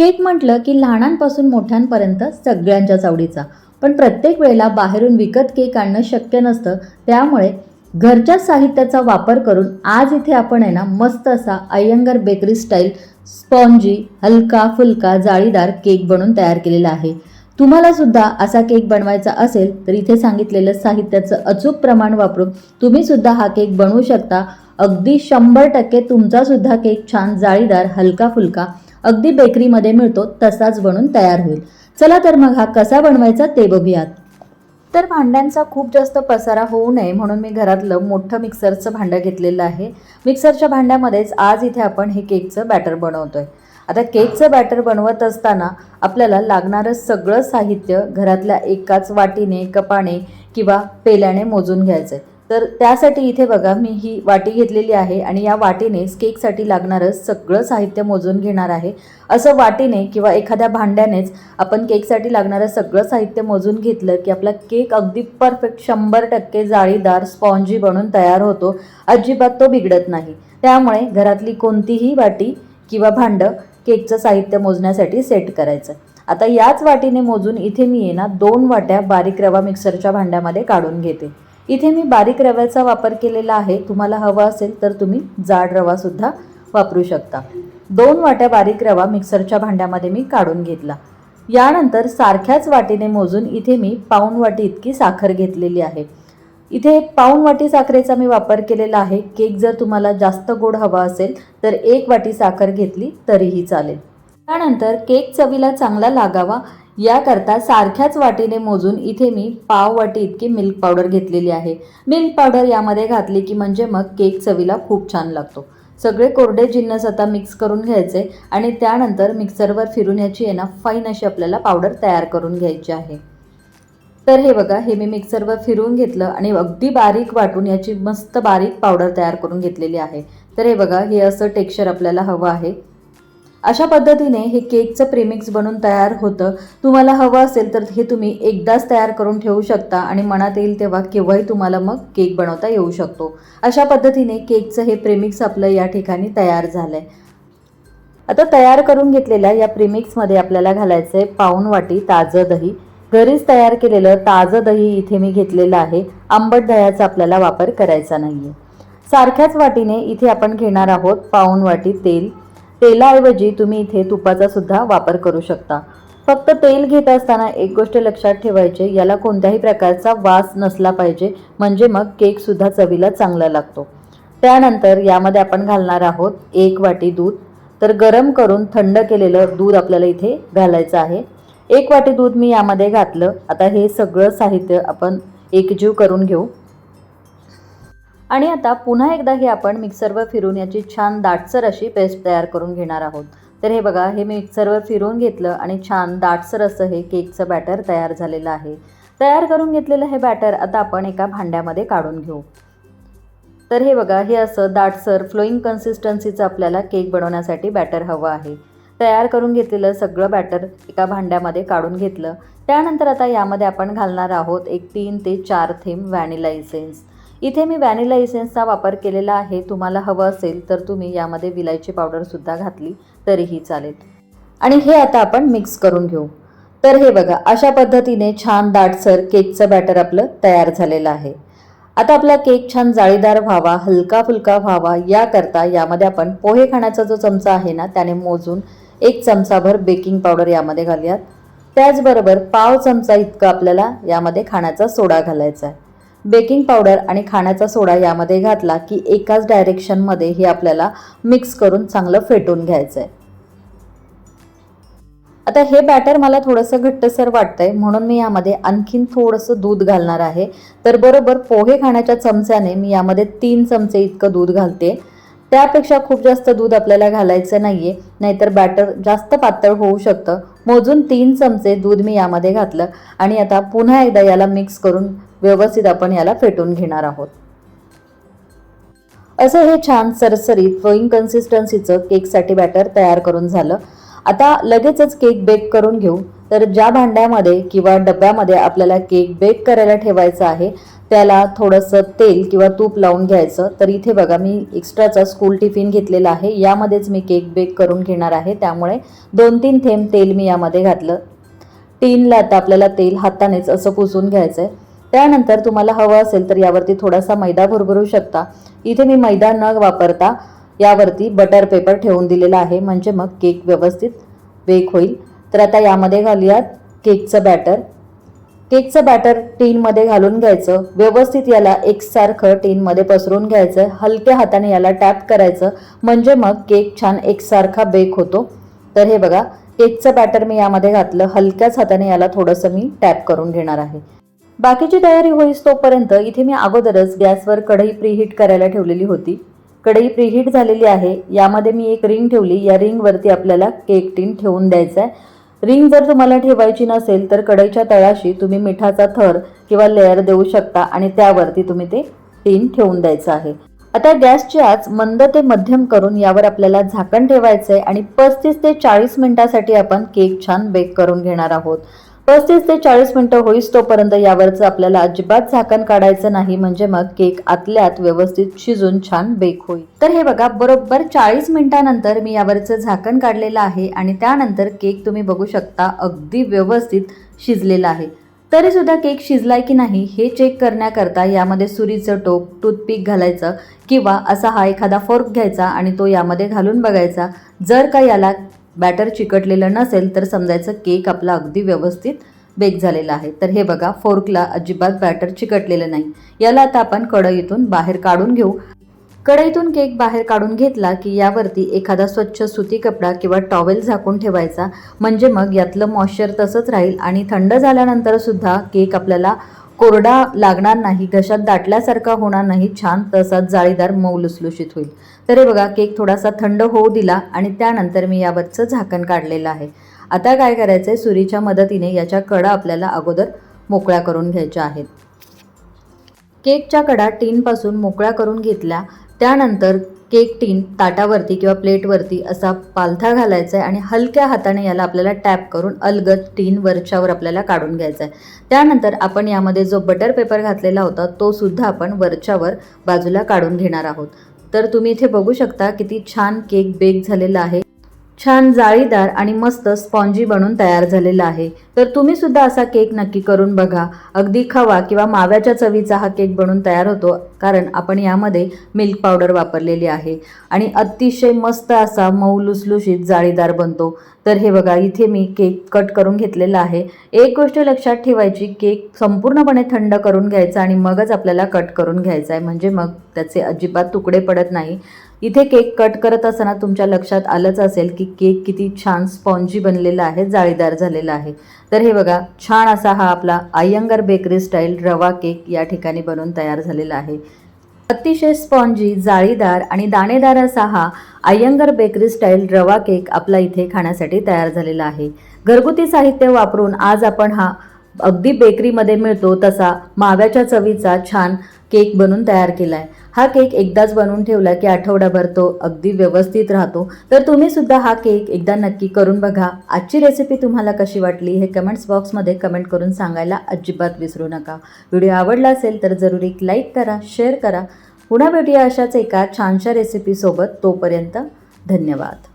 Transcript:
Cake म्हटलं की लहानांपासून मोठ्यांपर्यंत सगळ्यांच्याच आवडीचा पण प्रत्येक वेळेला बाहेरून विकत केक आणणं शक्य नसतं. त्यामुळे घरच्या साहित्याचा वापर करून आज इथे आपण आहे ना मस्त असा अय्यंगार बेकरी स्टाईल स्पॉन्जी हलका फुलका जाळीदार केक बनवून तयार केलेला आहे. तुम्हाला सुद्धा असा केक बनवायचा असेल तर इथे सांगितलेलं साहित्याचं अचूक प्रमाण वापरून तुम्ही सुद्धा हा केक बनवू शकता. अगदी शंभर टक्के तुमचा सुद्धा केक छान जाळीदार हलका फुलका अगदी बेकरीमध्ये मिळतो तसाच बनून तयार होईल. चला तर मग हा कसा बनवायचा ते बघूयात. तर भांड्यांचा खूप जास्त पसारा होऊ नये म्हणून मी घरातलं मोठं मिक्सरचं भांडं घेतलेलं आहे. मिक्सरच्या भांड्यामध्येच आज इथे आपण हे केकचं बॅटर बनवतोय. आता केकचं बॅटर बनवत असताना आपल्याला लागणारं सगळं साहित्य घरातल्या एकाच वाटीने कपाने किंवा पेल्याने मोजून घ्यायचं आहे तर त्यासाठी इथे बघा मी ही वाटी घेतलेली आहे आणि या वाटीनेच केकसाठी लागणारं सगळं साहित्य मोजून घेणार आहे. असं वाटीने किंवा एखाद्या भांड्यानेच आपण केकसाठी लागणारं सगळं साहित्य मोजून घेतलं की आपला केक अगदी परफेक्ट शंभर टक्के जाळीदार स्पॉन्जी बनून तयार होतो. अजिबात तो बिघडत नाही. त्यामुळे घरातली कोणतीही वाटी किंवा भांडं केकचं साहित्य मोजण्यासाठी सेट करायचं. आता याच वाटीने मोजून इथे मी आहे ना दोन वाट्या बारीक रवा मिक्सरच्या भांड्यामध्ये काढून घेते. इथे मी बारीक रव्याचा वापर केलेला आहे. तुम्हाला हवा असेल तर तुम्ही जाड रवासुद्धा वापरू शकता. दोन वाट्या बारीक रवा मिक्सरच्या भांड्यामध्ये मी काढून घेतला. यानंतर सारख्याच वाटीने मोजून इथे मी पाऊण वाटी इतकी साखर घेतलेली आहे. इथे पाऊण वाटी साखरेचा मी वापर केलेला आहे. केक जर तुम्हाला जास्त गोड हवा असेल तर एक वाटी साखर घेतली तरीही चालेल. त्यानंतर केक चवीला चांगला लागावा याकरता सारख्याच वाटीने मोजून इथे मी पाव वाटी इतकी मिल्क पावडर घेतलेली आहे. मिल्क पावडर यामध्ये घातली की म्हणजे मग केक चवीला खूप छान लागतो. सगळे कोरडे जिन्नस आता मिक्स करून घ्यायचे आणि त्यानंतर मिक्सरवर फिरून याची आहे ना फाईन अशी आपल्याला पावडर तयार करून घ्यायची आहे. तर हे बघा हे मी मिक्सरवर फिरवून घेतलं आणि अगदी बारीक वाटून याची मस्त बारीक पावडर तयार करून घेतलेली आहे. तर हे बघा हे असं टेक्स्चर आपल्याला हवं आहे. अशा पद्धतीने हे केकचं प्रेमिक्स बनून तयार होतं. तुम्हाला हवं असेल तर हे तुम्ही एकदाच तयार करून ठेवू शकता आणि मनात येईल तेव्हा केव्हाही तुम्हाला मग केक बनवता येऊ शकतो. अशा पद्धतीने केकचं हे प्रेमिक्स आपलं या ठिकाणी तयार झालं आहे आता तयार करून घेतलेल्या या प्रेमिक्समध्ये आपल्याला घालायचं आहे पाऊण वाटी ताजं दही. घरीच तयार केलेलं ताजं दही इथे मी घेतलेलं आहे. आंबट दह्याचा आपल्याला वापर करायचा नाही आहे सारख्याच वाटीने इथे आपण घेणार आहोत पाऊण वाटी तेल. तेलाऐवजी तुम्ही इथे तुपाचा सुद्धा वापर करू शकता. फक्त तेल घेत असताना एक गोष्ट लक्षात ठेवायची याला कोणत्याही प्रकारचा वास नसला पाहिजे म्हणजे मग केकसुद्धा चवीला चांगला लागतो. त्यानंतर यामध्ये आपण घालणार आहोत एक वाटी दूध. तर गरम करून थंड केलेलं दूध आपल्याला इथे घालायचं आहे. एक वाटी दूध मी यामध्ये घातलं. आता हे सगळं साहित्य आपण एकजीव करून घेऊ. आणि आता पुन्हा एकदा हे आपण मिक्सरवर फिरून याची छान दाटसर अशी पेस्ट तयार करून घेणार आहोत. तर हे बघा हे मी मिक्सरवर फिरवून घेतलं आणि छान दाटसर असं हे केकचं बॅटर तयार झालेलं आहे. तयार करून घेतलेलं हे बॅटर आता आपण एका भांड्यामध्ये काढून घेऊ. तर हे बघा हे असं दाटसर फ्लोईंग कन्सिस्टन्सीचं आपल्याला केक बनवण्यासाठी बॅटर हवं आहे. तयार करून घेतलेलं सगळं बॅटर एका भांड्यामध्ये काढून घेतलं. त्यानंतर आता यामध्ये आपण घालणार आहोत एक तीन ते चार थेंब व्हॅनिला इसेन्स इथे मी व्हॅनिला इसेन्सचा वापर केलेला आहे. तुम्हाला हवं असेल तर तुम्ही यामध्ये विलायची पावडरसुद्धा घातली तरीही चालेल. आणि हे आता आपण मिक्स करून घेऊ. तर हे बघा अशा पद्धतीने छान दाटसर केकचं बॅटर आपलं तयार झालेलं आहे. आता आपला केक छान जाळीदार व्हावा हलका फुलका व्हावा याकरता यामध्ये आपण पोहे खाण्याचा जो चमचा आहे ना त्याने मोजून एक चमचाभर बेकिंग पावडर यामध्ये घालूयात. त्याचबरोबर पाव चमचा इतकं आपल्याला यामध्ये खाण्याचा सोडा घालायचा आहे. बेकिंग पावडर आणि खाण्याचा सोडा यामध्ये घातला की एकाच डायरेक्शनमध्ये हे आपल्याला मिक्स करून चांगलं फेटून घ्यायचं आहे आता हे बॅटर मला थोडंसं घट्टसर वाटतंय म्हणून मी यामध्ये आणखीन थोडंसं दूध घालणार आहे. तर बरोबर पोहे खाण्याच्या चमच्याने मी यामध्ये तीन चमचे इतकं दूध घालते. त्यापेक्षा खूप जास्त दूध आपल्याला घालायचं नाहीये नाहीतर बॅटर जास्त पातळ होऊ शकतं. मोजून तीन चमचे दूध मी यामध्ये घातलं आणि आता पुन्हा एकदा याला मिक्स करून व्यवस्थित आपण याला फेटून घेणार आहोत. असं हे छान सरसरीत व कन्सिस्टन्सीचं केकसाठी बॅटर तयार करून झालं. आता लगेचच केक बेक करून घेऊ. तर ज्या भांड्यामध्ये किंवा डब्यामध्ये आपल्याला केक बेक करायला ठेवायचा आहे त्याला थोडंसं तेल किंवा तूप लावून घ्यायचं. तर इथे बघा मी एक्स्ट्राचा स्कूल टिफिन घेतलेला आहे. यामध्येच मी केक बेक करून घेणार आहे. त्यामुळे दोन तीन थेंब तेल मी यामध्ये घातलं. टीनला आता आपल्याला तेल हातानेच असं पुसून घ्यायचं आहे त्यानंतर तुम्हाला हवं असेल तर यावरती थोडासा मैदा भरभरू शकता. इथे मी मैदा न वापरता यावरती बटर पेपर ठेवून दिलेला आहे. म्हणजे मग केक व्यवस्थित बेक होईल. तर आता यामध्ये घालूयात केकचं बॅटर केकचं बॅटर टीनमध्ये घालून घ्यायचं. व्यवस्थित याला एकसारखं टीनमध्ये पसरून घ्यायचं. हलक्या हाताने याला टॅप करायचं. म्हणजे मग केक छान एकसारखा बेक होतो. तर हे बघा केकचं बॅटर मी यामध्ये घातलं. हलक्याच हाताने याला थोडंसं मी टॅप करून घेणार आहे. बाकीची तयारी होईस तोपर्यंत इथे मी अगोदरच गॅसवर कढई प्रीहीट करायला ठेवलेली होती. कढई प्रीहीट झालेली आहे. यामध्ये मी एक रिंग ठेवली. या रिंगवरती आपल्याला केक टीन ठेवून द्यायचा आहे रिंग जर तुम्हाला ठेवायची नसेल तर कढईच्या तळाशी तुम्ही मिठाचा थर किंवा लेअर देऊ शकता आणि त्यावरती तुम्ही ते टीन ठेवून द्यायचं आहे. आता गॅसची आच मंद ते मध्यम करून यावर आपल्याला झाकण ठेवायचं आहे आणि पस्तीस ते चाळीस मिनिटासाठी आपण केक छान बेक करून घेणार आहोत. पस्तीस ते चाळीस मिनिटं होईस तोपर्यंत यावरचं आपल्याला अजिबात झाकण काढायचं नाही म्हणजे मग केक आतल्यात व्यवस्थित शिजून छान बेक होईल. तर हे बघा बरोबर चाळीस मिनिटानंतर मी यावरचं झाकण काढलेलं आहे आणि त्यानंतर केक तुम्ही बघू शकता अगदी व्यवस्थित शिजलेला आहे. तरी सुद्धा केक शिजलाय की नाही हे चेक करण्याकरता यामध्ये सुरीचं टोप टूथपिक घालायचं किंवा असा हा एखादा फोर्क घ्यायचा आणि तो यामध्ये घालून बघायचा. जर का याला बॅटर चिकटलेलं नसेल तर समजायचं केक आपला अगदी व्यवस्थित बेक झालेला आहे. तर हे बघा फोर्कला अजिबात बॅटर चिकटलेलं नाही. याला आता आपण कढईतून बाहेर काढून घेऊ. कढईतून केक बाहेर काढून घेतला की यावरती एखादा स्वच्छ सुती कपडा किंवा टॉवेल झाकून ठेवायचा. म्हणजे मग यातलं मॉइश्चर तसंच राहील आणि थंड झाल्यानंतर सुद्धा केक आपल्याला कोरडा लागणार नाही घशात दाटल्यासारखा होणार नाही छान तसाच जाळीदार मऊ लुसलुशीत होईल. तर हे बघा केक थोडासा थंड होऊ दिला आणि त्यानंतर मी यावरचं झाकण काढलेलं आहे. आता काय करायचं आहे सुरीच्या मदतीने याच्या कडा आपल्याला अगोदर मोकळ्या करून घ्यायच्या आहेत. केकच्या कडा टीनपासून मोकळ्या करून घेतल्या. त्यानंतर केक टीन ताटावरती किंवा प्लेटवरती असा पालथा घालायचा आहे आणि हलक्या हाताने याला आपल्याला टॅप करून अलगद टीन वरच्यावर आपल्याला काढून घ्यायचा आहे त्यानंतर आपण यामध्ये जो बटर पेपर घातलेला होता तो सुद्धा आपण वरच्यावर बाजूला काढून घेणार आहोत. तर तुम्ही इथे बघू शकता किती छान केक बेक झालेला आहे. छान जाळीदार आणि मस्त स्पॉन्जी बनून तयार झालेला आहे. तर तुम्ही सुद्धा असा केक नक्की करून बघा. अगदी खवा किंवा माव्याच्या चवीचा हा केक बनून तयार होतो कारण आपण यामध्ये मिल्क पावडर वापरलेली आहे. आणि अतिशय मस्त असा मऊ लुसलुशीत जाळीदार बनतो. तर हे बघा इथे मी केक कट करून घेतलेला आहे. एक गोष्ट लक्षात ठेवायची केक संपूर्णपणे थंड करून घ्यायचा आणि मगच आपल्याला कट करून घ्यायचा आहे. म्हणजे मग त्याचे अजिबात तुकडे पडत नाही. इथे केक कट करत असताना तुमच्या लक्षात आलंच असेल की केक किती छान स्पॉन्जी बनलेला आहे जाळीदार झालेला आहे. तर हे बघा छान असा हा आपला Iyengar bakery style rava cake या ठिकाणी बनवून तयार झालेला आहे. अतिशय स्पॉन्जी जाळीदार आणि दाणेदार असा हा Iyengar bakery style rava cake आपला इथे खाण्यासाठी तयार झालेला आहे. घरगुती साहित्य वापरून आज आपण हा अगदी बेकरीमध्ये मिळतो तसा माव्याच्या चवीचा छान केक बनून तयार केला आहे हा केक एकदाच बनवून ठेवला की आठवडाभर तो अगदी व्यवस्थित राहतो. तर तुम्ही सुद्धा हा केक एकदा नक्की करून बघा. आजची रेसिपी तुम्हाला कशी वाटली हे कमेंट्स बॉक्समध्ये कमेंट करून सांगायला अजिबात विसरू नका. व्हिडिओ आवडला असेल तर जरूर एक लाईक करा शेअर करा. पुन्हा भेटूया अशाच एका छानशा रेसिपीसोबत तोपर्यंत धन्यवाद.